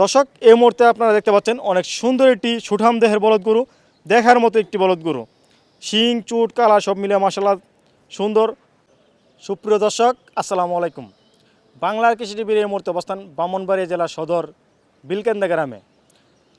দর্শক, এই মুহূর্তে আপনারা দেখতে পাচ্ছেন অনেক সুন্দর একটি সুঠাম দেহের বলদ গরু, দেখার মতো একটি বলদ গরু। শিং, চুট, কালা সব মিলে মশলা সুন্দর। সুপ্রিয় দর্শক, আসসালামু আলাইকুম। বাংলার কৃষি টিভির এই মুহূর্তে অবস্থান বামনবাড়িয়া জেলা সদর বিলকেন্দা গ্রামে।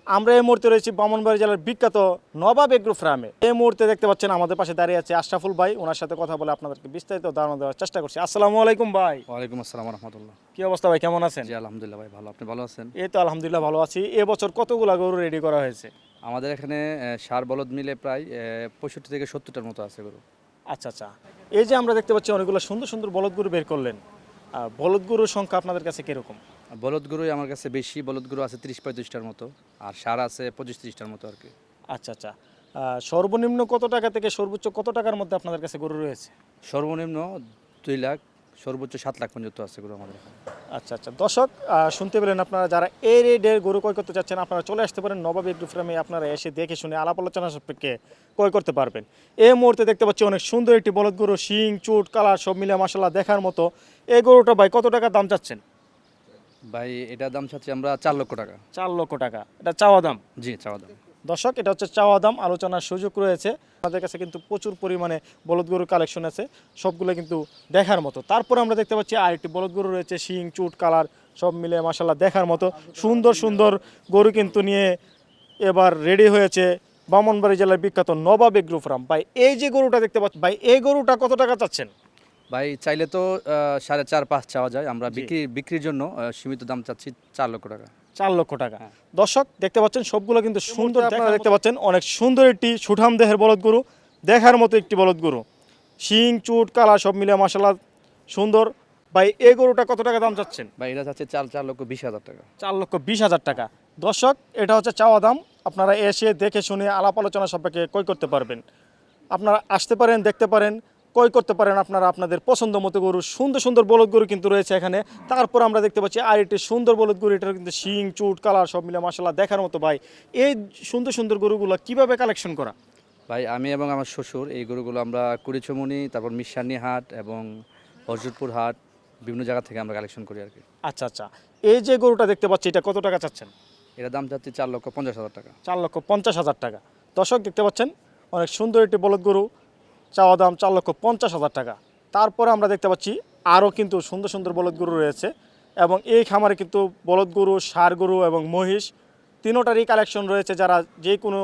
আমরা এই মুহূর্তে রয়েছি বামনবাড়ি জেলার বিখ্যাত নবাব এগ্রো ফার্মে। এই মুহূর্তে দেখতে পাচ্ছেন আমাদের পাশে দাঁড়িয়ে আছে আশরাফুল ভাই। ওনার সাথে কথা বলে আপনাদেরকে বিস্তারিত ধারণা দেওয়ার চেষ্টা করছি। আসসালামু আলাইকুম ভাই। ওয়ালাইকুম আসসালাম রহমতুল্লাহ কি অবস্থা ভাই কেমন আছেন? জি আলহামদুলিল্লাহ ভাই ভালো। আপনি ভালো আছেন? এই তো আলহামদুলিল্লাহ ভালো আছি। এবছর কতগুলা গরু রেডি করা হয়েছে? আমাদের এখানে সার বলদ মিলে প্রায় পঁয়ষট্টি থেকে সত্তরটার মতো আছে গরু। আচ্ছা আচ্ছা। এই যে আমরা দেখতে পাচ্ছি অনেকগুলো সুন্দর সুন্দর বলদ গরু বের করলেন। বলদ গরুর সংখ্যা আপনাদের কাছে কীরকম? বলদ গরুই আমার কাছে বেশি বলদ গরু আছে তিরিশ পঁয়ত্রিশটার মতো আর সার আছে পঁচিশ তিরিশটার মতো আর কি। আচ্ছা আচ্ছা। সর্বনিম্ন কত টাকা থেকে সর্বোচ্চ কত টাকার মধ্যে আপনাদের কাছে গরু রয়েছে? সর্বনিম্ন দুই লাখ সর্বোচ্চ সাত লাখ পর্যন্ত আছে গরু আমাদের আচ্ছা আচ্ছা। দর্শক শুনতে পেলেন আপনারা যারা এই রেডের গরু ক্রয় করতে চাচ্ছেন আপনারা চলে আসতে পারেন নবাব এগ্রো ফার্মে আপনারা এসে দেখে শুনে আলাপ আলোচনা সাপেক্ষে ক্রয় করতে পারবেন। এই মুহূর্তে দেখতে পাচ্ছি অনেক সুন্দর একটি বলদ গরু শিং চুট কালার সব মিলে মশলা দেখার মতো। এই গরুটা ভাই কত টাকা দাম চাচ্ছেন? ভাই এটার দাম চাচ্ছি আমরা চার লক্ষ টাকা। চার লক্ষ টাকা। এটা চাওয়া দাম? জি চাওয়া দাম। দর্শক এটা হচ্ছে চাওয়া দাম আলোচনার সুযোগ রয়েছে। আমাদের কাছে কিন্তু প্রচুর পরিমাণে বলদ গরুর কালেকশন আছে সবগুলো কিন্তু দেখার মতো। তারপরে আমরা দেখতে পাচ্ছি আরেকটি বলদ গরু রয়েছে শিং চুট কালার সব মিলে মাসাল্লাহ দেখার মতো। সুন্দর সুন্দর গরু কিন্তু নিয়ে এবার রেডি হয়েছে বামনবাড়ি জেলার বিখ্যাত নবাব এগ্রো ফার্ম ভাই এই যে গরুটা দেখতে পাচ্ছি ভাই এই গরুটা কত টাকা চাচ্ছেন? ভাই চাইলে তো সাড়ে চার পাঁচ চাওয়া যায়। আমরা বিক্রি বিক্রির জন্য সীমিত দাম চাচ্ছি চার লক্ষ টাকা। চার লক্ষ টাকা। দর্শক দেখতে পাচ্ছেন সবগুলো কিন্তু সুন্দর আপনারা দেখতে পাচ্ছেন অনেক সুন্দর একটি সুঠাম দেহের বলদ গরু দেখার মতো একটি বলদ গরু। শিং চুট কালা সব মিলে মশলা সুন্দর। ভাই এই গরুটা কত টাকা দাম চাচ্ছেন? ভাই এটা চাচ্ছে চার চার লক্ষ বিশ হাজার টাকা। চার লক্ষ বিশ হাজার টাকা। দর্শক এটা হচ্ছে চাওয়া দাম। আপনারা এসে দেখে শুনে আলাপ আলোচনা সাপেক্ষে ক্রয় করতে পারবেন। আপনারা আসতে পারেন দেখতে পারেন। ক্রয় করতে পারেন আপনারা আপনাদের পছন্দ মতো গরু। সুন্দর সুন্দর বলদ গরু কিন্তু রয়েছে এখানে। তারপর আমরা দেখতে পাচ্ছি আর একটি সুন্দর বলদ গরু। এটার কিন্তু শিং চুট কালার সব মিলে মশলা দেখার মতো ভাই। এই সুন্দর সুন্দর গরুগুলো কীভাবে কালেকশন করা? ভাই আমি এবং আমার শ্বশুর এই গরুগুলো আমরা কুড়িচমুনি তারপর মিশানি হাট এবং হরজতপুর হাট বিভিন্ন জায়গা থেকে আমরা কালেকশন করি আর কি আচ্ছা আচ্ছা। এই যে গরুটা দেখতে পাচ্ছি এটা কত টাকা চাচ্ছেন? এটার দাম চাচ্ছি চার লক্ষ পঞ্চাশ হাজার টাকা। চার লক্ষ পঞ্চাশ হাজার টাকা। দর্শক দেখতে পাচ্ছেন অনেক সুন্দর একটি বলদ গরু। চাওয়া দাম চার লক্ষ পঞ্চাশ হাজার টাকা। তারপরে আমরা দেখতে পাচ্ছি আরও কিন্তু সুন্দর সুন্দর বলদ গরু রয়েছে এবং এই খামারে কিন্তু বলদ গরু ষাঁড় গরু এবং মহিষ তিনোটারই কালেকশন রয়েছে। যারা যে কোনো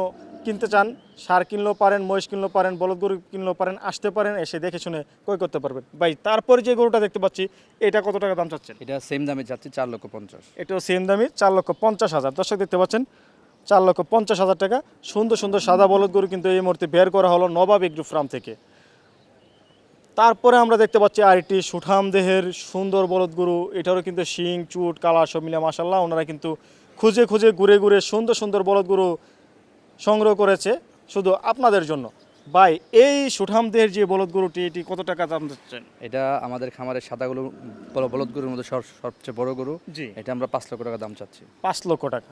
কিনতে চান সার কিনলেও পারেন মহিষ কিনলেও পারেন বলদ গরু কিনলেও পারেন আসতে পারেন এসে দেখে শুনে ক্রয় করতে পারবেন। ভাই তারপরে যে গরুটা দেখতে পাচ্ছি এটা কত টাকা দাম চাচ্ছেন? এটা সেম দামে চাচ্ছি চার লক্ষ পঞ্চাশ। এটাও সেম দামে চার লক্ষ পঞ্চাশ হাজার। দর্শক দেখতে পাচ্ছেন চার লক্ষ পঞ্চাশ হাজার টাকা। সুন্দর সুন্দর সাদা বলদ গরু কিন্তু এই মুহূর্তে বের করা হলো নবাব এগ্রু ফার্ম থেকে। তারপরে আমরা দেখতে পাচ্ছি আরেকটি সুঠাম দেহের সুন্দর বলদ গরু। এটারও কিন্তু শিং চুট কালা সব মিলে মাসাল্লাহ ওনারা কিন্তু খুঁজে খুঁজে ঘুরে ঘুরে সুন্দর সুন্দর বলদ গরু সংগ্রহ করেছে শুধু আপনাদের জন্য। ভাই এই সুঠাম দেহের যে বলদ গরুটি এটি কত টাকা দাম দিচ্ছেন? এটা আমাদের খামারের সাদাগুলো বলদ গরুর মধ্যে সবচেয়ে বড় গরু। জি। এটা আমরা পাঁচ লক্ষ টাকা দাম চাচ্ছি। পাঁচ লক্ষ টাকা।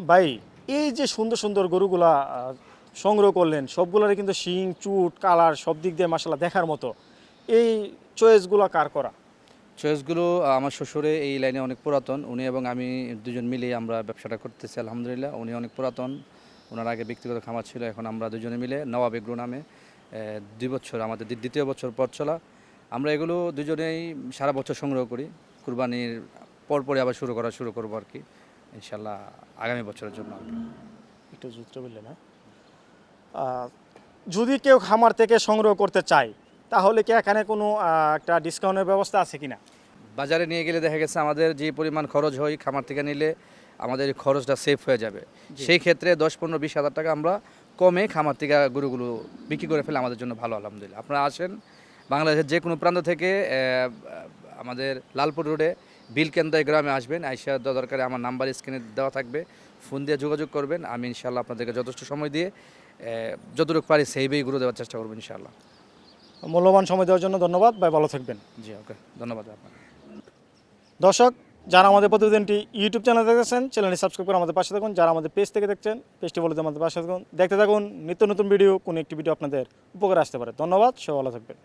ভাই এই যে সুন্দর সুন্দর গরুগুলা সংগ্রহ করলেন, সবগুলোরই কিন্তু শিং, চুট, কালার, সব দিক দিয়ে মাসালা দেখার মতো, এই চয়েসগুলো কার করা? চয়েসগুলো আমার শ্বশুরে এই লাইনে অনেক পুরাতন, উনি এবং আমি দুজন মিলে আমরা ব্যবসাটা করতেছি, আলহামদুলিল্লাহ। উনি অনেক পুরাতন, ওনার আগে ব্যক্তিগত খামার ছিল, এখন আমরা দুজনে মিলে নবাব এগ্রো নামে দুই বছর, আমাদের দ্বিতীয় বছর পর চলা। আমরা এগুলো দুজনেই সারা বছর সংগ্রহ করি, কুরবানির পরপরই আবার শুরু করা শুরু করব আর কি। ইনশাল্লাহ আগামী বছরের জন্য একটু জুতরে বললেন না যদি কেউ খামার থেকে সংগ্রহ করতে চায় তাহলে কি এখানে কোনো একটা ডিসকাউন্টের ব্যবস্থা আছে কিনা? বাজারে নিয়ে গেলে দেখা গেছে আমাদের যে পরিমাণ খরচ হয় খামার থেকে নিলে আমাদের খরচটা সেফ হয়ে যাবে। সেই ক্ষেত্রে দশ পনেরো বিশ হাজার টাকা আমরা কমে খামার থেকে গরুগুলো বিক্রি করে ফেলে আমাদের জন্য ভালো আলহামদুলিল্লাহ। আপনারা আসেন বাংলাদেশের যে কোনো প্রান্ত থেকে আমাদের লালপুর রোডে বিলকেন্দাই গ্রামে আসবেন আইসা দরকারে আমার নাম্বার স্ক্রিনে দেওয়া থাকবে ফোন দিয়ে যোগাযোগ করবেন আমি ইনশাল্লাহ আপনাদেরকে যথেষ্ট সময় দিয়ে যতটুকু পারি সেইভাবেই গুরু দেওয়ার চেষ্টা করব ইনশাল্লাহ মূল্যবান সময় দেওয়ার জন্য ধন্যবাদ ভাই ভালো থাকবেন। জি ওকে ধন্যবাদ আপনাকে। দর্শক যারা আমাদের প্রতিদিনটি ইউটিউব চ্যানেল দেখেছেন চ্যানেলটি সাবস্ক্রাইব করে আমাদের পাশে থাকুন। যারা আমাদের পেজ থেকে দেখছেন পেজটি বলে আমাদের পাশে থাকুন। দেখতে থাকুন নিত্য নতুন ভিডিও কোনো একটি ভিডিও আপনাদের উপকারে আসতে পারে। ধন্যবাদ সব ভালো থাকবেন।